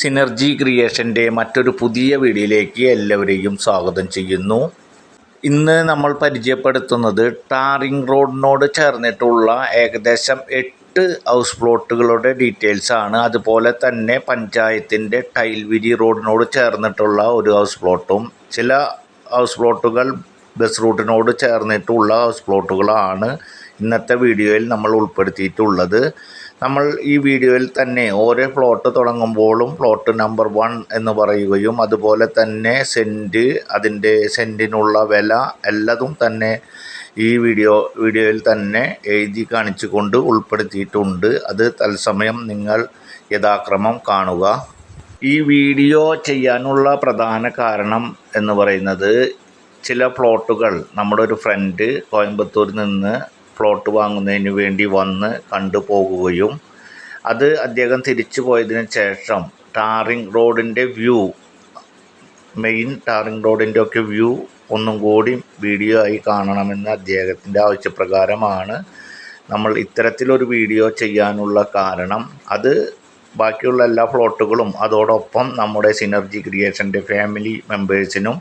Synergy ക്രിയേഷന്റെ മറ്റൊരു പുതിയ വീഡിയോയിലേക്ക് എല്ലാവരെയും സ്വാഗതം ചെയ്യുന്നു. ഇന്ന് നമ്മൾ പരിചയപ്പെടുത്തുന്നത് ടാറിംഗ് റോഡിനോട് ചേർന്നിട്ടുള്ള ഏകദേശം എട്ട് ഹൗസ് പ്ലോട്ടുകളുടെ ഡീറ്റെയിൽസ് ആണ്. അതുപോലെ തന്നെ പഞ്ചായത്തിന്റെ ടൈൽവിരി റോഡിനോട് ചേർന്നിട്ടുള്ള ഒരു ഹൗസ് പ്ലോട്ടും ചില ഹൗസ് പ്ലോട്ടുകൾ ബസ് റൂട്ടിനോട് ചേർന്നിട്ടുള്ള ഹൗസ് പ്ലോട്ടുകളാണ് ഇന്നത്തെ വീഡിയോയിൽ നമ്മൾ ഉൾപ്പെടുത്തിയിട്ടുള്ളത്. നമ്മൾ ഈ വീഡിയോയിൽ തന്നെ ഓരോ പ്ലോട്ട് തുടങ്ങുമ്പോഴും പ്ലോട്ട് നമ്പർ വൺ എന്ന് പറയുകയും അതുപോലെ തന്നെ സെന്റ് അതിന്റെ സെന്റിനുള്ള വില എല്ലാതും തന്നെ ഈ വീഡിയോ വീഡിയോയിൽ തന്നെ എഴുതി കാണിച്ചുകൊണ്ട് ഉൾപ്പെടുത്തിയിട്ടുണ്ട്. അത് തത്സമയം നിങ്ങൾ യഥാക്രമം കാണുക. ഈ വീഡിയോ ചെയ്യാനുള്ള പ്രധാന കാരണം എന്ന് പറയുന്നത് ചില പ്ലോട്ടുകൾ നമ്മുടെ ഒരു ഫ്രണ്ട് കോയമ്പത്തൂരിൽ നിന്ന് പ്ലോട്ട് വാങ്ങുന്നതിന് വേണ്ടി വന്ന് കണ്ടു പോകുകയും അത് അദ്ദേഹം തിരിച്ചു പോയതിനു ശേഷം ടാറിംഗ് റോഡിന്റെ വ്യൂ മെയിൻ ടാറിംഗ് റോഡിന്റെ ഒക്കെ വ്യൂ ഒന്നും കൂടി വീഡിയോ ആയി കാണണമെന്ന അദ്ദേഹത്തിന്റെ ആവശ്യപ്രകാരമാണ് നമ്മൾ ഇത്തരത്തിലൊരു വീഡിയോ ചെയ്യാനുള്ള കാരണം. അത് ബാക്കിയുള്ള എല്ലാ ഫ്ലോട്ടുകളും അതോടൊപ്പം നമ്മുടെ സിനർജി ക്രിയേഷന്റെ ഫാമിലി മെമ്പേഴ്സിനും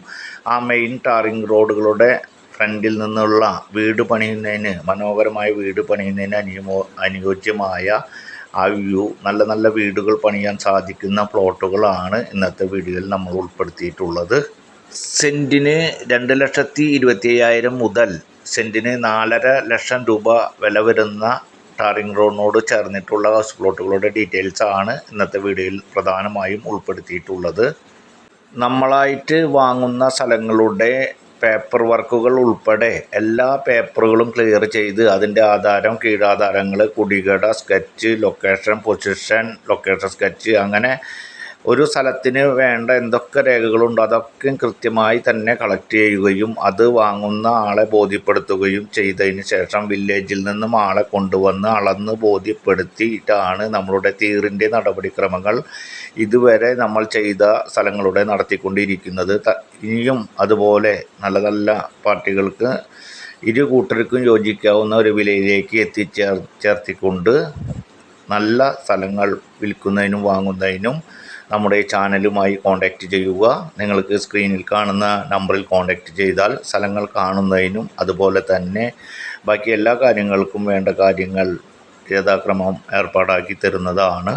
ആ മെയിൻ ടാറിംഗ് റോഡുകളുടെ ഫ്രണ്ടിൽ നിന്നുള്ള വീട് പണിയുന്നതിന് മനോഹരമായ വീട് പണിയുന്നതിന് അനുയോ അനുയോജ്യമായ ആ വ്യൂ നല്ല നല്ല വീടുകൾ പണിയാൻ സാധിക്കുന്ന പ്ലോട്ടുകളാണ് ഇന്നത്തെ വീഡിയോയിൽ നമ്മൾ ഉൾപ്പെടുത്തിയിട്ടുള്ളത്. സെന്റിന് രണ്ട് ലക്ഷത്തി ഇരുപത്തി അയ്യായിരം മുതൽ സെന്റിന് നാലര ലക്ഷം രൂപ വില വരുന്ന ടാറിംഗ് റോഡിനോട് ചേർന്നിട്ടുള്ള ഹൗസ് പ്ലോട്ടുകളുടെ ഡീറ്റെയിൽസ് ആണ് ഇന്നത്തെ വീഡിയോയിൽ പ്രധാനമായും ഉൾപ്പെടുത്തിയിട്ടുള്ളത്. നമ്മളായിട്ട് വാങ്ങുന്ന സ്ഥലങ്ങളുടെ പേപ്പർ വർക്കുകൾ ഉൾപ്പെടെ എല്ലാ പേപ്പറുകളും ക്ലിയർ ചെയ്ത് അതിന്റെ ആധാരം കീഴാധാരങ്ങൾ കുടികട sketch location position location sketch അങ്ങനെ ഒരു സ്ഥലത്തിന് വേണ്ട എന്തൊക്കെ രേഖകളുണ്ടോ അതൊക്കെ കൃത്യമായി തന്നെ കളക്ട് ചെയ്യുകയും അത് വാങ്ങുന്ന ആളെ ബോധ്യപ്പെടുത്തുകയും ചെയ്തതിന് ശേഷം വില്ലേജിൽ നിന്നും ആളെ കൊണ്ടുവന്ന് അളന്ന് ബോധ്യപ്പെടുത്തിയിട്ടാണ് നമ്മളുടെ തീറിന്റെ നടപടിക്രമങ്ങൾ ഇതുവരെ നമ്മൾ ചെയ്ത സ്ഥലങ്ങളുടെ നടത്തിക്കൊണ്ടിരിക്കുന്നത്. ഇനിയും അതുപോലെ നല്ല നല്ല പാർട്ടികൾക്ക് ഇരു കൂട്ടർക്കും യോജിക്കാവുന്ന ഒരു വിലയിലേക്ക് എത്തിച്ചേർ ചേർത്തിക്കൊണ്ട് നല്ല സ്ഥലങ്ങൾ വിൽക്കുന്നതിനും വാങ്ങുന്നതിനും നമ്മുടെ ചാനലുമായി കോൺടാക്റ്റ് ചെയ്യുക. നിങ്ങൾക്ക് സ്ക്രീനിൽ കാണുന്ന നമ്പറിൽ കോൺടാക്റ്റ് ചെയ്താൽ സ്ഥലങ്ങൾ കാണുന്നതിനും അതുപോലെ തന്നെ ബാക്കി എല്ലാ കാര്യങ്ങൾക്കും വേണ്ട കാര്യങ്ങൾ യഥാക്രമം ഏർപ്പാടാക്കി തരുന്നതാണ്.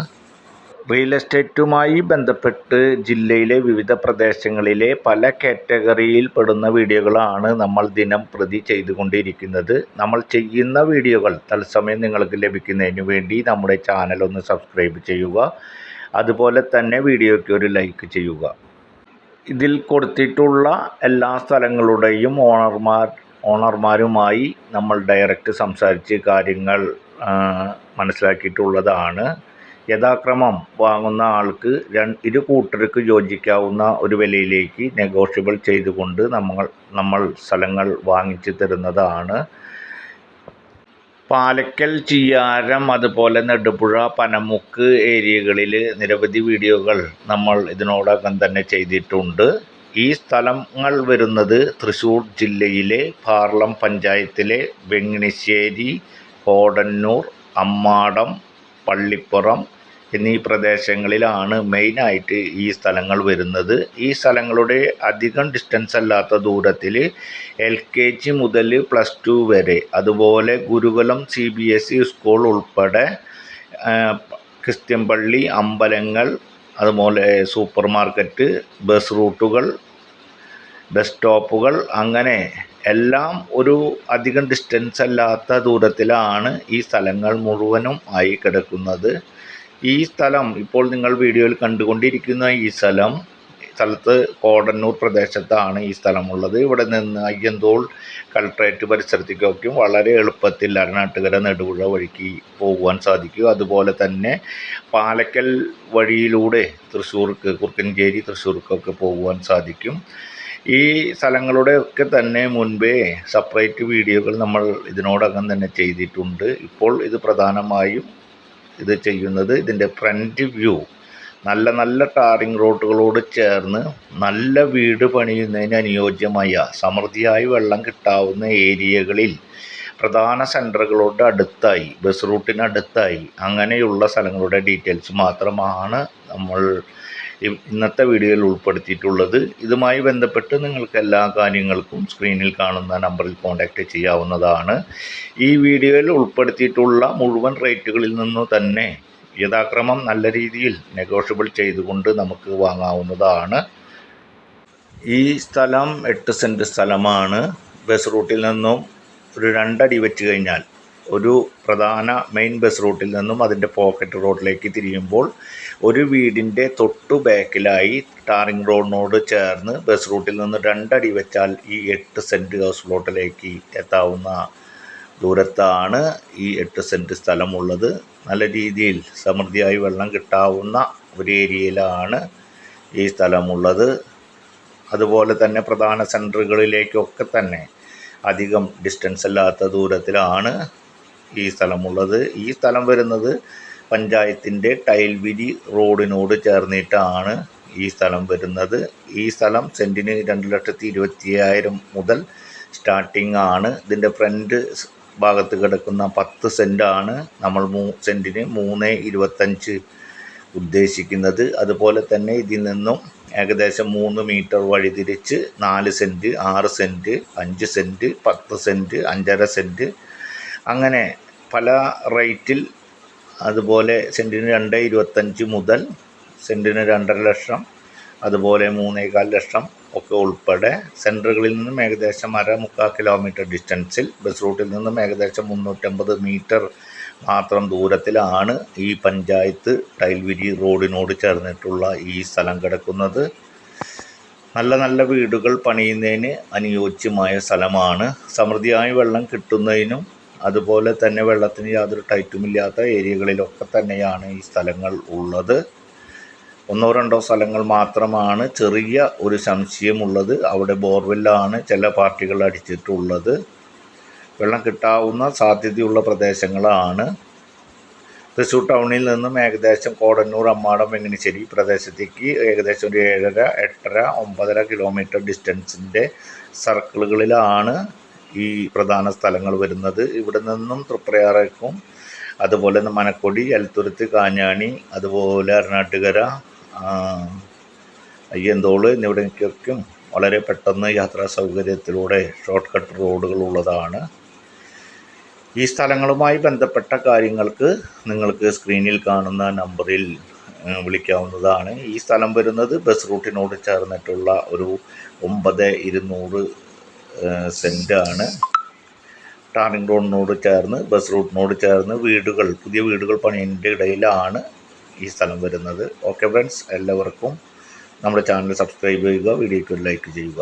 റിയൽ എസ്റ്റേറ്റുമായി ബന്ധപ്പെട്ട് ജില്ലയിലെ വിവിധ പ്രദേശങ്ങളിലെ പല കാറ്റഗറിയിൽ പെടുന്ന വീഡിയോകളാണ് നമ്മൾ ദിനം പ്രതി ചെയ്തുകൊണ്ടിരിക്കുന്നത്. നമ്മൾ ചെയ്യുന്ന വീഡിയോകൾ തത്സമയം നിങ്ങൾക്ക് ലഭിക്കുന്നതിന് വേണ്ടി നമ്മുടെ ചാനൽ ഒന്ന് സബ്സ്ക്രൈബ് ചെയ്യുക. അതുപോലെ തന്നെ വീഡിയോയ്ക്ക് ഒരു ലൈക്ക് ചെയ്യുക. ഇതിൽ കൊടുത്തിട്ടുള്ള എല്ലാ സ്ഥലങ്ങളുടെയും ഓണർമാർ ഓണർമാരുമായി നമ്മൾ ഡയറക്റ്റ് സംസാരിച്ച് കാര്യങ്ങൾ മനസ്സിലാക്കിയിട്ടുള്ളതാണ്. യഥാക്രമം വാങ്ങുന്ന ആൾക്ക് ഇരു കൂട്ടർക്ക് യോജിക്കാവുന്ന ഒരു വിലയിലേക്ക് നെഗോഷ്യബിൾ ചെയ്തുകൊണ്ട് നമ്മൾ നമ്മൾ സ്ഥലങ്ങൾ വാങ്ങിച്ചു തരുന്നതാണ്. പാലക്കൽ ചിയാരം അതുപോലെ നെടുപുഴ പനമുക്ക് ഏരിയകളിൽ നിരവധി വീഡിയോകൾ നമ്മൾ ഇതിനോടകം തന്നെ ചെയ്തിട്ടുണ്ട്. ഈ സ്ഥലങ്ങൾ വരുന്നത് തൃശ്ശൂർ ജില്ലയിലെ പാർലം പഞ്ചായത്തിലെ വെങ്ങിണിശ്ശേരി കോടന്നൂർ അമ്മാടം പള്ളിപ്പുറം എന്നീ പ്രദേശങ്ങളിലാണ് മെയിനായിട്ട് ഈ സ്ഥലങ്ങൾ വരുന്നത്. ഈ സ്ഥലങ്ങളുടെ അധികം ഡിസ്റ്റൻസ് അല്ലാത്ത ദൂരത്തിൽ എൽ കെ ജി മുതൽ പ്ലസ് ടു വരെ അതുപോലെ Gurukulam C B S E school ഉൾപ്പെടെ ക്രിസ്ത്യൻ പള്ളി അമ്പലങ്ങൾ അതുപോലെ സൂപ്പർ മാർക്കറ്റ് ബസ് റൂട്ടുകൾ ബസ് സ്റ്റോപ്പുകൾ അങ്ങനെ എല്ലാം ഒരു അധികം ഡിസ്റ്റൻസ് അല്ലാത്ത ദൂരത്തിലാണ് ഈ സ്ഥലങ്ങൾ മുഴുവനും ആയി കിടക്കുന്നത്. ഈ സ്ഥലം ഇപ്പോൾ നിങ്ങൾ വീഡിയോയിൽ കണ്ടുകൊണ്ടിരിക്കുന്ന ഈ സ്ഥലം സ്ഥലത്ത് കോടന്നൂർ പ്രദേശത്താണ് ഈ സ്ഥലമുള്ളത്. ഇവിടെ നിന്ന് അയ്യന്തോൾ കളക്ട്രേറ്റ് പരിസരത്തേക്കൊക്കെയും വളരെ എളുപ്പത്തിൽ അരനാട്ടുകര നെടുപുഴ വഴിക്ക് പോകുവാൻ സാധിക്കും. അതുപോലെ തന്നെ പാലക്കൽ വഴിയിലൂടെ തൃശ്ശൂർക്ക് കുറുക്കഞ്ചേരി തൃശ്ശൂർക്കൊക്കെ പോകുവാൻ സാധിക്കും. ഈ സ്ഥലങ്ങളുടെ ഒക്കെ തന്നെ മുൻപേ സെപ്പറേറ്റ് വീഡിയോകൾ നമ്മൾ ഇതിനോടകം തന്നെ ചെയ്തിട്ടുണ്ട്. ഇപ്പോൾ ഇത് പ്രധാനമായും ഇത് ചെയ്യുന്നത് ഇതിന്റെ ഫ്രണ്ട് വ്യൂ. നല്ല നല്ല ടാറിംഗ് റോഡുകളോട് ചേർന്ന് നല്ല വീട് പണിയുന്നതിന് അനുയോജ്യമായ സമൃദ്ധിയായി വെള്ളം കിട്ടാവുന്ന ഏരിയകളിൽ പ്രധാന സെന്ററുകളോട് അടുത്തായി ബസ് റൂട്ടിനടുത്തായി അങ്ങനെയുള്ള സ്ഥലങ്ങളുടെ ഡീറ്റെയിൽസ് മാത്രമാണ് നമ്മൾ ഇന്നത്തെ വീഡിയോയിൽ ഉൾപ്പെടുത്തിയിട്ടുള്ളത്. ഇതുമായി ബന്ധപ്പെട്ട് നിങ്ങൾക്ക് എല്ലാ കാര്യങ്ങൾക്കും സ്ക്രീനിൽ കാണുന്ന നമ്പറിൽ കോൺടാക്റ്റ് ചെയ്യാവുന്നതാണ്. ഈ വീഡിയോയിൽ ഉൾപ്പെടുത്തിയിട്ടുള്ള മുഴുവൻ റേറ്റുകളിൽ നിന്നു തന്നെ യഥാക്രമം നല്ല രീതിയിൽ നെഗോഷ്യബിൾ ചെയ്തുകൊണ്ട് നമുക്ക് വാങ്ങാവുന്നതാണ്. ഈ സ്ഥലം എട്ട് സെന്റ് സ്ഥലമാണ്. ബസ് റൂട്ടിൽ നിന്നും ഒരു രണ്ടടി വെച്ച് കഴിഞ്ഞാൽ ഒരു പ്രധാന മെയിൻ ബസ് റൂട്ടിൽ നിന്നും അതിന്റെ പോക്കറ്റ് റോഡിലേക്ക് തിരിയുമ്പോൾ ഒരു വീടിന്റെ തൊട്ടു ബാക്കിലായി ടാറിംഗ് റോഡിനോട് ചേർന്ന് ബസ് റൂട്ടിൽ നിന്ന് രണ്ടടി വെച്ചാൽ ഈ എട്ട് സെന്റ് ഹൗസ് പ്ലോട്ടിലേക്ക് എത്താവുന്ന ദൂരത്താണ് ഈ എട്ട് സെന്റ് സ്ഥലമുള്ളത്. നല്ല രീതിയിൽ സമൃദ്ധിയായി വെള്ളം കിട്ടാവുന്ന ഒരു ഏരിയയിലാണ് ഈ സ്ഥലമുള്ളത്. അതുപോലെ തന്നെ പ്രധാന സെന്ററുകളിലേക്കൊക്കെ തന്നെ അധികം ഡിസ്റ്റൻസ് അല്ലാത്ത ദൂരത്തിലാണ് ഈ സ്ഥലമുള്ളത്. ഈ സ്ഥലം വരുന്നത് പഞ്ചായത്തിന്റെ ടൈൽവിരി റോഡിനോട് ചേർന്നിട്ടാണ് ഈ സ്ഥലം വരുന്നത്. ഈ സ്ഥലം സെന്റിന് രണ്ട് ലക്ഷത്തി ഇരുപത്തി അയ്യായിരം മുതൽ സ്റ്റാർട്ടിംഗ് ആണ്. ഇതിന്റെ ഫ്രണ്ട് ഭാഗത്ത് കിടക്കുന്ന പത്ത് സെന്റാണ് നമ്മൾ മൂ സെന്റിന് മൂന്ന് ഇരുപത്തഞ്ച് ഉദ്ദേശിക്കുന്നത്. അതുപോലെ തന്നെ ഇതിൽ നിന്നും ഏകദേശം മൂന്ന് മീറ്റർ വഴി തിരിച്ച് നാല് സെന്റ് ആറ് സെന്റ് അഞ്ച് സെന്റ് പത്ത് സെന്റ് അഞ്ചര സെന്റ് അങ്ങനെ പല റേറ്റിൽ അതുപോലെ സെന്റിന് രണ്ട് ഇരുപത്തഞ്ച് മുതൽ സെന്റിന് രണ്ടര ലക്ഷം അതുപോലെ മൂന്നേകാൽ ലക്ഷം ഒക്കെ ഉൾപ്പെടെ സെന്ററുകളിൽ നിന്നും ഏകദേശം അര മുക്കാൽ കിലോമീറ്റർ ഡിസ്റ്റൻസിൽ ബസ് റൂട്ടിൽ നിന്നും ഏകദേശം മുന്നൂറ്റമ്പത് മീറ്റർ മാത്രം ദൂരത്തിലാണ് ഈ പഞ്ചായത്ത് ടൈൽവിരി റോഡിനോട് ചേർന്നിട്ടുള്ള ഈ സ്ഥലം കിടക്കുന്നത്. നല്ല നല്ല വീടുകൾ പണിയുന്നതിന് അനുയോജ്യമായ സ്ഥലമാണ്. സമൃദ്ധിയായി വെള്ളം കിട്ടുന്നതിനും അതുപോലെ തന്നെ വെള്ളത്തിന് യാതൊരു ടൈറ്റുമില്ലാത്ത ഏരിയകളിലൊക്കെ തന്നെയാണ് ഈ സ്ഥലങ്ങൾ ഉള്ളത്. ഒന്നോ രണ്ടോ സ്ഥലങ്ങൾ മാത്രമാണ് ചെറിയ ഒരു സംശയമുള്ളത്. അവിടെ ബോർവെല്ലാണ് ചില പാർട്ടികൾ അടിച്ചിട്ടുള്ളത്. വെള്ളം കിട്ടാവുന്ന സാധ്യതയുള്ള പ്രദേശങ്ങളാണ്. തൃശ്ശൂർ ടൗണിൽ നിന്നും ഏകദേശം കോടന്നൂർ അമ്മാടം വെങ്ങനിശ്ശേരി പ്രദേശത്തേക്ക് ഏകദേശം ഒരു ഏഴര എട്ടര ഒമ്പതര കിലോമീറ്റർ ഡിസ്റ്റൻസിന്റെ സർക്കിളുകളിലാണ് ഈ പ്രധാന സ്ഥലങ്ങൾ വരുന്നത്. ഇവിടെ നിന്നും തൃപ്രയാറേക്കും അതുപോലെ തന്നെ മനക്കൊടി എലത്തുരുത്ത് കാഞ്ഞാണി അതുപോലെ അരണാട്ടുകര ആ, അയ്യന്തോൾ എന്നിവിടേക്കും വളരെ പെട്ടെന്ന് യാത്രാ സൗകര്യത്തിലൂടെ ഷോർട്ട് കട്ട് റോഡുകൾ ഉള്ളതാണ്. ഈ സ്ഥലങ്ങളുമായി ബന്ധപ്പെട്ട കാര്യങ്ങൾക്ക് നിങ്ങൾക്ക് സ്ക്രീനിൽ കാണുന്ന നമ്പറിൽ വിളിക്കാവുന്നതാണ്. ഈ സ്ഥലം വരുന്നത് ബസ് റൂട്ടിനോട് ചേർന്നിട്ടുള്ള ഒരു ഒമ്പത് ഇരുന്നൂറ് സെന്റാണ് ടാറിംഗ് റോഡിനോട് ചേർന്ന് ബസ് റൂട്ടിനോട് ചേർന്ന് വീടുകൾ പുതിയ വീടുകൾ പണിയതിന്റെ ഇടയിലാണ് ഈ സ്ഥലം വരുന്നത്. ഓക്കെ ഫ്രണ്ട്സ് എല്ലാവർക്കും നമ്മുടെ ചാനൽ സബ്സ്ക്രൈബ് ചെയ്യുക വീഡിയോയ്ക്ക് ഒരു ലൈക്ക് ചെയ്യുക.